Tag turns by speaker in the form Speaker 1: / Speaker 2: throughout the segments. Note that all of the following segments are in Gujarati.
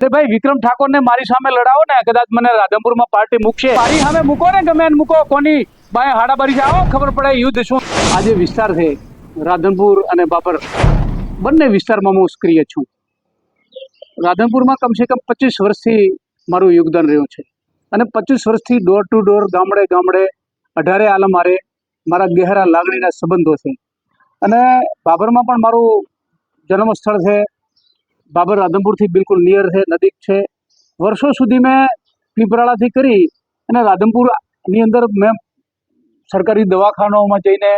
Speaker 1: તે ભાઈ, વિક્રમ ઠાકોરને મારી સામે લડાવો ને. કદાચ મને રાધનપુરમાં પાર્ટી મૂકશે. મારી સામે મૂકો ને ગમે મૂકો. કોની બાય હાડાબારી જાઓ ખબર પડે, યુદ્ધ શું? આ જે વિસ્તાર છે રાધનપુર અને બાબર. બંને વિસ્તારમાં હું સક્રિય છું. રાધનપુરમાં કમસે કમ પચીસ વર્ષથી મારું યોગદાન રહ્યું છે. અને પચીસ વર્ષથી ડોર ટુ ડોર ગામડે ગામડે, અઢારે આલમ મારે મારા ગહેરા લાગણીના સંબંધો છે. અને બાબરમાં પણ મારું જન્મસ્થળ છે. બાબર રાધનપુરથી બિલકુલ નિયર છે, નજીક છે. વર્ષો સુધી મેં પીપરાળાથી કરી અને રાધનપુરની અંદર મેં સરકારી દવાખાનાઓમાં જઈને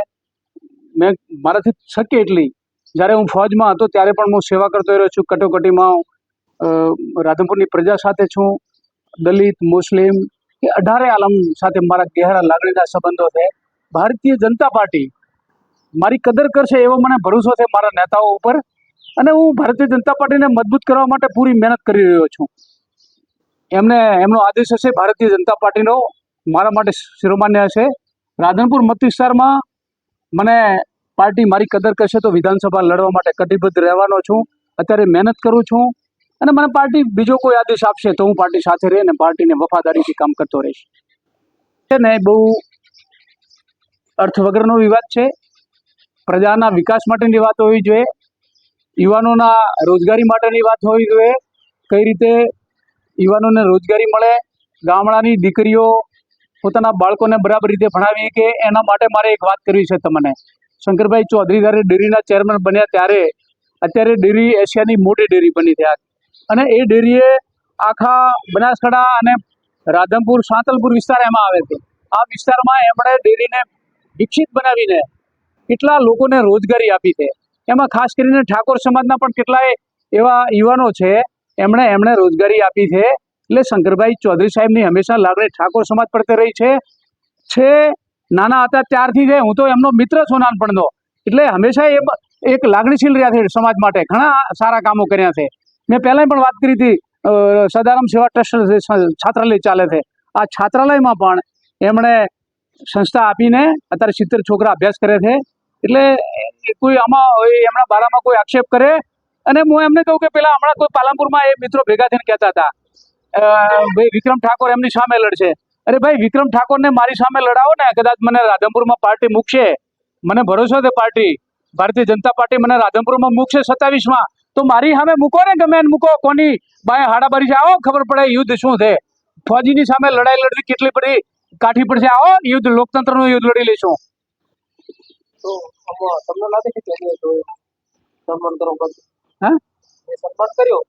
Speaker 1: મેં મારાથી શક્ય એટલી. જ્યારે હું ફૌજમાં હતો, ત્યારે પણ હું સેવા કરતો રહ્યો છું. કટોકટીમાં રાધમપુરની પ્રજા સાથે છું. દલિત, મુસ્લિમ એ અઢારે આલમ સાથે મારા ગહેરા લાગણીના સંબંધો છે. ભારતીય જનતા પાર્ટી મારી કદર કરશે એવો મને ભરોસો છે મારા નેતાઓ ઉપર. અને હું ભારતીય જનતા પાર્ટીને મજબૂત કરવા માટે પૂરી મહેનત કરી રહ્યો છું. એમને, એમનો આદેશ હશે, ભારતીય જનતા પાર્ટીનો. મારા માટે શિરોમાન્ય હશે. રાધનપુર મત વિસ્તારમાં મને પાર્ટી મારી કદર કરશે તો વિધાનસભા લડવા માટે કટિબદ્ધ રહેવાનો છું. અત્યારે મહેનત કરું છું અને મને પાર્ટી બીજો કોઈ આદેશ આપશે તો હું પાર્ટી સાથે રહી અને પાર્ટીને વફાદારીથી કામ કરતો રહીશ. છે ને, બહુ અર્થ વગરનો વિવાદ છે. પ્રજાના વિકાસ માટેની વાત હોવી જોઈએ. યુવાનોના રોજગારી માટેની વાત હોવી જોઈએ કઈ રીતે યુવાનોને રોજગારી મળે? ગામડાની દીકરીઓ પોતાના બાળકોને બરાબર રીતે ભણાવી કે એના માટે મારે એક વાત કરવી છે તમને. શંકરભાઈ ચૌધરી જ્યારે ડેરીના ચેરમેન બન્યા ત્યારે અત્યારે ડેરી એશિયાની મોટી ડેરી બની થયા. અને એ ડેરીએ આખા બનાસકાંઠા અને રાધનપુર, સાંતલપુર વિસ્તાર એમાં આવે છે. આ વિસ્તારમાં એમણે ડેરીને વિકસિત બનાવીને કેટલા લોકોને રોજગારી આપી છે. એમાં ખાસ કરીને ઠાકોર સમાજના પણ કેટલાય એવા યુવાનો છે, એમણે એમણે રોજગારી આપી છે. એટલે શંકરભાઈ ચૌધરી સાહેબની હંમેશા લાગણી ઠાકોર સમાજ પ્રત્યે રહી છે. છે, નાના હતા ત્યારથી છે હું તો એમનો મિત્ર છું નાનપણનો. એટલે હંમેશા એ એક લાગણીશીલ રહ્યા છે સમાજ માટે. ઘણા સારા કામો કર્યા છે. મેં પહેલાં પણ વાત કરી હતી સદારામ સેવા ટ્રસ્ટ છાત્રાલય ચાલે છે. આ છાત્રાલયમાં પણ એમણે સંસ્થા આપીને અત્યારે સિત્તેર છોકરા અભ્યાસ કરે છે. એટલે કોઈ આમાં એમના બારામાં કોઈ આક્ષેપ કરે. અને હું એમને કહું કે પેલા હમણાં કોઈ પાલનપુરમાં એ મિત્રો ભેગા થઈને કહેતા હતા ભાઈ વિક્રમ ઠાકોર એમની સામે લડશે. અરે ભાઈ, વિક્રમ ઠાકોરને મારી સામે લડાવો ને, કદાચ મને રાધનપુરમાં પાર્ટી મૂકશે. મને ભરોસો છે પાર્ટી. ભારતીય જનતા પાર્ટી મને રાધનપુરમાં મૂકશે સત્તાવીસમાં તો મારી સામે મૂકો ને, ગમે એને મૂકો. કોની બાય હાડાબારી આવો, ખબર પડે, યુદ્ધ શું છે? ફોજીની સામે લડાઈ લડવી કેટલી બધી કાઠી પડશે? આવો, યુદ્ધ, લોકતંત્રનું યુદ્ધ લડી લઈશું.
Speaker 2: તો તમને લાગે છે કે એને જો સન્માન કરવું પડશે
Speaker 1: હા?
Speaker 2: સન્માન કર્યો?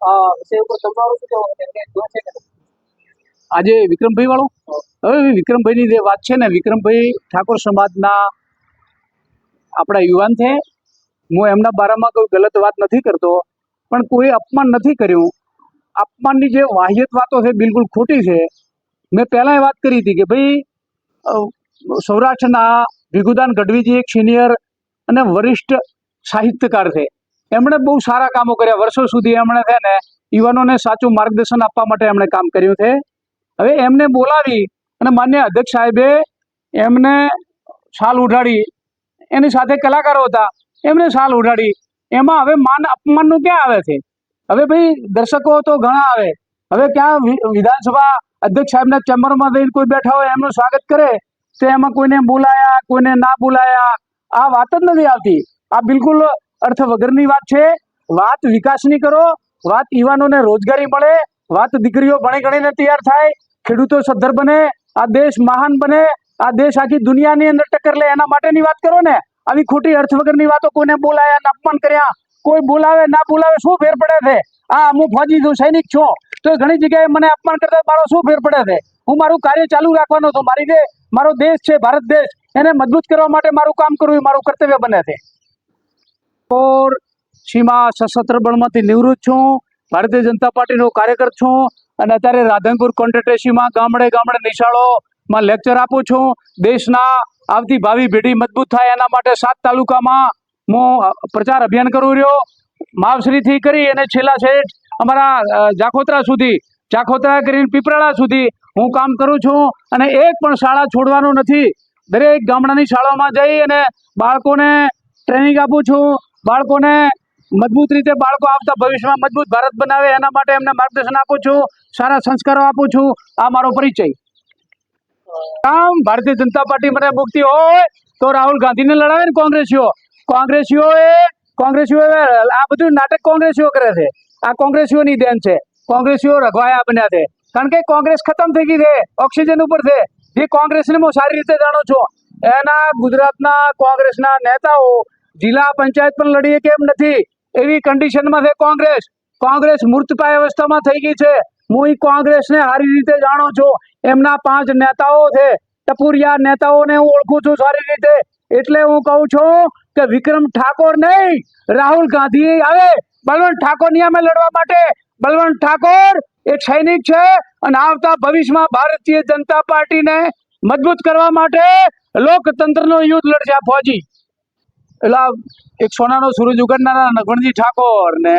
Speaker 2: આ વિષય ઉપર તમારું શું કહેવું? છે જો છે કે
Speaker 1: આજે વિક્રમભાઈ વાળો હવે વિક્રમભાઈની જે વાત છે ને વિક્રમભાઈ ઠાકોર સમાજના આપણા યુવાન છે. હું એમના બારામાં કોઈ ગલત વાત નથી કરતો પણ કોઈ અપમાન નથી કર્યું. અપમાનની જે વાહિયત વાતો છે બિલકુલ ખોટી છે. મેં પહેલાં વાત કરી હતી કે ભાઈ સૌરાષ્ટ્રના ભીખુદાન ગઢવીજી એક સિનિયર અને વરિષ્ઠ સાહિત્યકાર છે. એમણે બહુ સારા કામો કર્યા. વર્ષો સુધી એમણે છે ને યુવાનોને સાચું માર્ગદર્શન આપવા માટે એમણે કામ કર્યું છે. હવે એમને બોલાવી અને માન્ય અધ્યક્ષ સાહેબે એમને શાલ ઉઢાડી એની સાથે કલાકારો હતા. એમને શાલ ઉઢાડી એમાં હવે માન અપમાનનું ક્યાં આવે છે? હવે ભાઈ દર્શકો તો ઘણા આવે. હવે ક્યાં વિધાનસભા અધ્યક્ષ સાહેબના ચેમ્બરમાં જઈને કોઈ બેઠા હોય એમનું સ્વાગત કરે. તો એમાં કોઈને બોલાયા, કોઈને ના બોલાયા, આ વાત જ નથી આવતી. આ બિલકુલ અર્થ વગરની વાત છે. વાત વિકાસની કરો, વાત યુવાનોને રોજગારી મળે, વાત દીકરીઓ ભણી ગણીને તૈયાર થાય, ખેડૂતો સદ્ધર બને, આ દેશ મહાન બને, આ દેશ આખી દુનિયાની અંદર ટક્કર લે, એના માટેની વાત કરો ને. આવી ખોટી અર્થ વગરની વાતો કોઈને બોલાયા અપમાન કર્યા, કોઈ બોલાવે, ના બોલાવે, શું ફેર પડે છે? આ હું ફોજી સૈનિક છો. તો ઘણી જગ્યાએ મને અપમાન કરતા મારો શું ફેર પડે છે? હું મારું કાર્ય ચાલુ રાખવાનો છું. મારી જે, મારો દેશ છે, ભારત દેશ, એને મજબૂત કરવા માટે મારું કામ કરવું મારું કર્તવ્ય બને છે. સીમા, સશસ્ત્ર બળમાંથી નિવૃત્ત છું. ભારતીય જનતા પાર્ટીનો કાર્યકર છું. અને અત્યારે રાધનપુર કોન્ટ્રેટેસીમાં ગામડે ગામડે નિશાળોમાં લેક્ચર આપું છું. દેશના આવતી ભાવિ પેઢી મજબૂત થાય એના માટે સાત તાલુકામાં હું પ્રચાર અભિયાન કરું રહ્યો. માવશ્રીથી કરી અને છેલ્લા છેઠ અમારા જાખોત્રા સુધી, જાખોત્રા કરીને પીપરાળા સુધી હું કામ કરું છું અને એક પણ શાળા છોડવાનું નથી. દરેક ગામડાની શાળાઓમાં જઈ અને બાળકોને ટ્રેનિંગ આપું છું. બાળકોને મજબૂત રીતે બાળકો આવતા ભવિષ્યમાં મજબૂત ભારત બનાવે એના માટે એમને માર્ગદર્શન આપું છું. સારા સંસ્કારો આપું છું. આ મારો પરિચય. આમ ભારતીય જનતા પાર્ટી મને મુક્તિ હોય તો રાહુલ ગાંધીને લડાવે ને કોંગ્રેસીઓ. કોંગ્રેસીઓએ કોંગ્રેસીઓ આ બધું નાટક કોંગ્રેસીઓ કરે છે. આ કોંગ્રેસીઓની દેન છે. કોંગ્રેસીઓ રઘવાયા બન્યા છે. કારણ કે કોંગ્રેસ ખતમ થઈ ગઈ છે. ઓક્સિજન ઉપર છે. જે કોંગ્રેસને હું સારી રીતે જાણું છું. એના ગુજરાતના કોંગ્રેસના નેતાઓ જિલ્લા પંચાયત પણ લડીએ કેમ નથી? એવી કન્ડિશનમાં છે કોંગ્રેસ. કોંગ્રેસ મૃતપાય અવસ્થામાં થઈ ગઈ છે. હું કોંગ્રેસને સારી રીતે જાણું છું. એમના પાંચ નેતાઓ છે. ટપુરિયા નેતાઓને હું ઓળખું છું સારી રીતે. એટલે હું કહું છું કે વિક્રમ ઠાકોર નહીં, રાહુલ ગાંધી આવે. બલવંત ઠાકોરની અમે લડવા માટે. બલવંત ઠાકોર એ સૈનિક છે અને આવતા ભવિષ્યમાં ભારતીય જનતા પાર્ટીને મજબૂત કરવા માટે લોકતંત્રનો યુદ્ધ લડશે આ ફૌજી. પેલા એક સોનાનો સૂરજ ઉગાડનારા નગણજી ઠાકોર ને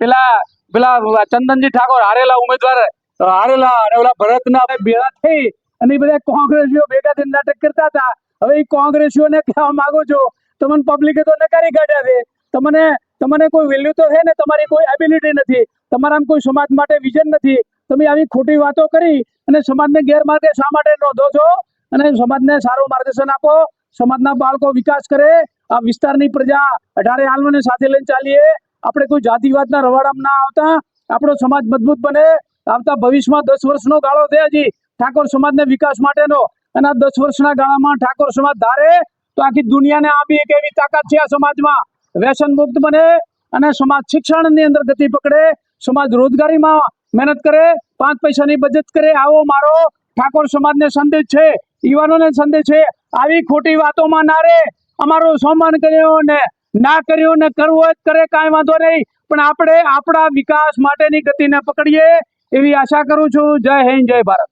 Speaker 1: પેલા પેલા ચંદનજી ઠાકોર હારેલા ઉમેદવાર, હારેલા અને ઓલા ભરતના ભેગા થઈ અને બધા કોંગ્રેસીઓ ભેગા થઈને નાટક કરતા હતા. હવે એ કોંગ્રેસીઓને કહેવા માંગુ છું તમને પબ્લિકે તો નકારી કાઢ્યા છે. તમને તમને કોઈ વેલ્યુ તો છે ને? તમારી કોઈ એબિલિટી નથી. તમારામાં કોઈ સમાજ માટે વિઝન નથી. તમે આવી ખોટી વાતો કરી અને સમાજને ગેરમાર્ગે શા માટે નોંધો છો? અને સમાજને સારું માર્ગદર્શન આપો. સમાજના બાળકો વિકાસ કરે. આ વિસ્તારની પ્રજા અઢારે આલમને સાથે લઈને ચાલીએ. આપણે કોઈ જાતિવાદના રવાડામાં ના આવતા. આપણો સમાજ મજબૂત બને. આવતા ભવિષ્યમાં દસ વર્ષનો ગાળો છે હજી. ઠાકોર સમાજને વિકાસ માટેનો. અને આ દસ વર્ષના ગાળામાં ઠાકોર સમાજ ધારે તો આખી દુનિયાને આપી એક એવી તાકાત છે આ સમાજમાં. વ્યસન મુક્ત બને અને સમાજ શિક્ષણની અંદર ગતિ પકડે, સમાજ રોજગારીમાં મહેનત કરે, પાંચ પૈસાની બચત કરે, આવો મારો ઠાકોર સમાજને સંદેશ છે, યુવાનોને સંદેશ છે, આવી ખોટી વાતોમાં ના રે. અમારું સન્માન કર્યો ને ના કર્યું ને કરવું હોય કરે, કાંઈ વાંધો નહીં. પણ આપણે આપણા વિકાસ માટેની ગતિને પકડીએ એવી આશા કરું છું. જય હિન્દ, જય ભારત.